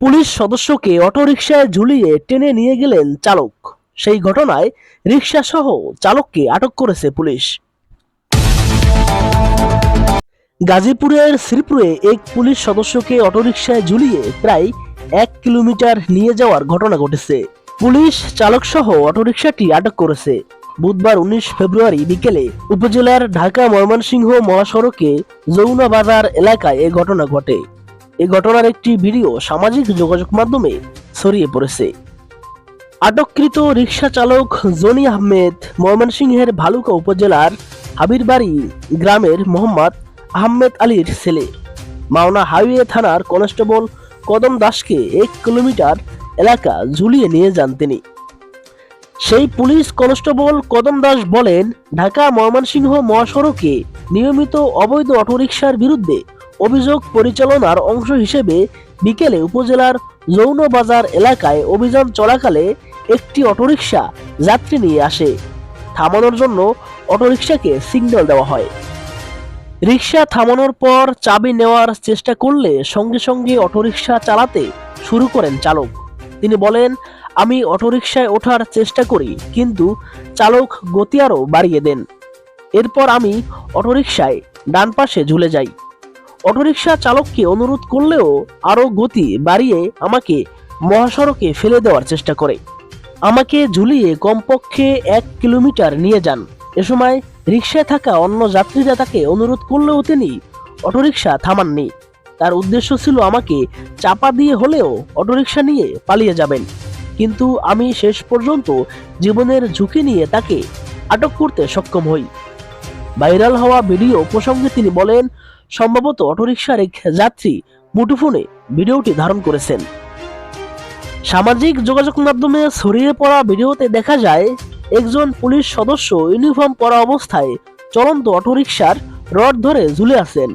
Police সদস্যকে অটোরিকশায় ঝুলিয়ে টেনে নিয়ে গেলেন চালক। সেই ঘটনায় রিকশা সহ চালককে আটক করেছে পুলিশ। গাজীপুরের শ্রীপুরে এক পুলিশ সদস্যকে অটোরিকশায় ঝুলিয়ে প্রায় এক কিলোমিটার নিয়ে যাওয়ার ঘটনা ঘটেছে। পুলিশ চালক সহ অটোরিকশাটি আটক করেছে। বুধবার উনিশ ফেব্রুয়ারি বিকেলে উপজেলার ঢাকা ময়মনসিংহ মহাসড়কে যৌনা বাজার এলাকায় এ ঘটনা ঘটে। এই ঘটনার একটি ভিডিও সামাজিক যোগাযোগ মাধ্যমে ছড়িয়ে পড়েছে। আটককৃত রিক্সা চালক জনি আহমেদ ময়মনসিংহের ভালুকা উপজেলার হাবিরবাড়ি গ্রামের মোহাম্মদ আহমেদ আলীর ছেলে। মাওনা হাইওয়ে থানার কনস্টেবল কদম দাসকে এক কিলোমিটার এলাকা ঝুলিয়ে নিয়ে যান তিনি। সেই পুলিশ কনস্টেবল কদম দাস বলেন, ঢাকা ময়মনসিংহ মহাসড়কে নিয়মিত অবৈধ অটোরিকশার বিরুদ্ধে অভিযোগ পরিচালনার অংশ হিসেবে বিকেলে উপজেলার যৌনবাজার এলাকায় অভিযান চলাকালে একটি অটোরিকশা যাত্রী নিয়ে আসে। থামানোর জন্য অটোরিকশাকে সিগন্যাল দেওয়া হয়। রিক্সা থামানোর পর চাবি নেওয়ার চেষ্টা করলে সঙ্গে সঙ্গে অটোরিকশা চালাতে শুরু করেন চালক। তিনি বলেন, আমি অটোরিকশায় ওঠার চেষ্টা করি, কিন্তু চালক গতি আরও বাড়িয়ে দেন। এরপর আমি অটোরিকশায় ডান পাশে ঝুলে যাই। অটোরিকশা চালককে অনুরোধ করলেও আরও গতি বাড়িয়ে আমাকে মহাসড়কে ফেলে দেওয়ার চেষ্টা করে। আমাকে ঝুলিয়ে কমপক্ষে এক কিলোমিটার নিয়ে যান। এ সময় রিকশায় থাকা অন্য যাত্রীরা তাকে অনুরোধ করলেও তিনি অটোরিকশা থামাননি। তার উদ্দেশ্য ছিল আমাকে চাপা দিয়ে হলেও অটোরিকশা নিয়ে পালিয়ে যাবেন। কিন্তু আমি শেষ পর্যন্ত জীবনের ঝুঁকি নিয়ে তাকে আটক করতে সক্ষম হই। ভাইরাল হওয়া ভিডিও প্রসঙ্গে তিনি বলেন সম্ভবত অটোরিকশার এক যাত্রী মুঠোফোনে ভিডিওটি ধারণ করেছেন। সামাজিক যোগাযোগ মাধ্যমে ছড়িয়ে পড়া ভিডিওতে দেখা যায়, একজন পুলিশ সদস্য ইউনিফর্ম পরা অবস্থায় চলন্ত অটোরিকশার রড ধরে ঝুলে আছেন।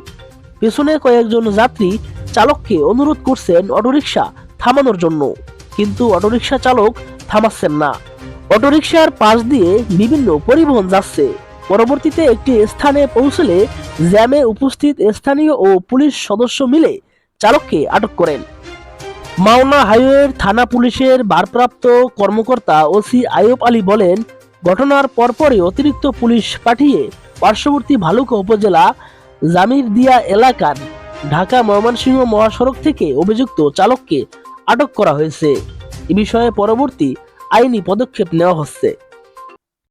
পেছনে কয়েকজন যাত্রী চালককে অনুরোধ করছেন অটোরিকশা থামানোর জন্য, কিন্তু অটোরিকশা চালক থামাচ্ছেন না। অটোরিকশার পাশ দিয়ে বিভিন্ন পরিবহন যাচ্ছে। পরবর্তীতে একটি স্থানে পৌঁছলে জ্যামে উপস্থিত স্থানীয় ও পুলিশ সদস্য মিলে চালককে আটক করেন। মাওনা হাইওয়ের থানা পুলিশের ভারপ্রাপ্ত কর্মকর্তা ওসি আয়ুব আলী বলেন, ঘটনার পরপরই অতিরিক্ত পুলিশ পাঠিয়ে পার্শ্ববর্তী ভালুকা উপজেলা জামিরদিয়া এলাকার ঢাকা ময়মনসিংহ মহাসড়ক থেকে অভিযুক্ত চালককে আটক করা হয়েছে। এ বিষয়ে পরবর্তী আইনি পদক্ষেপ নেওয়া হচ্ছে।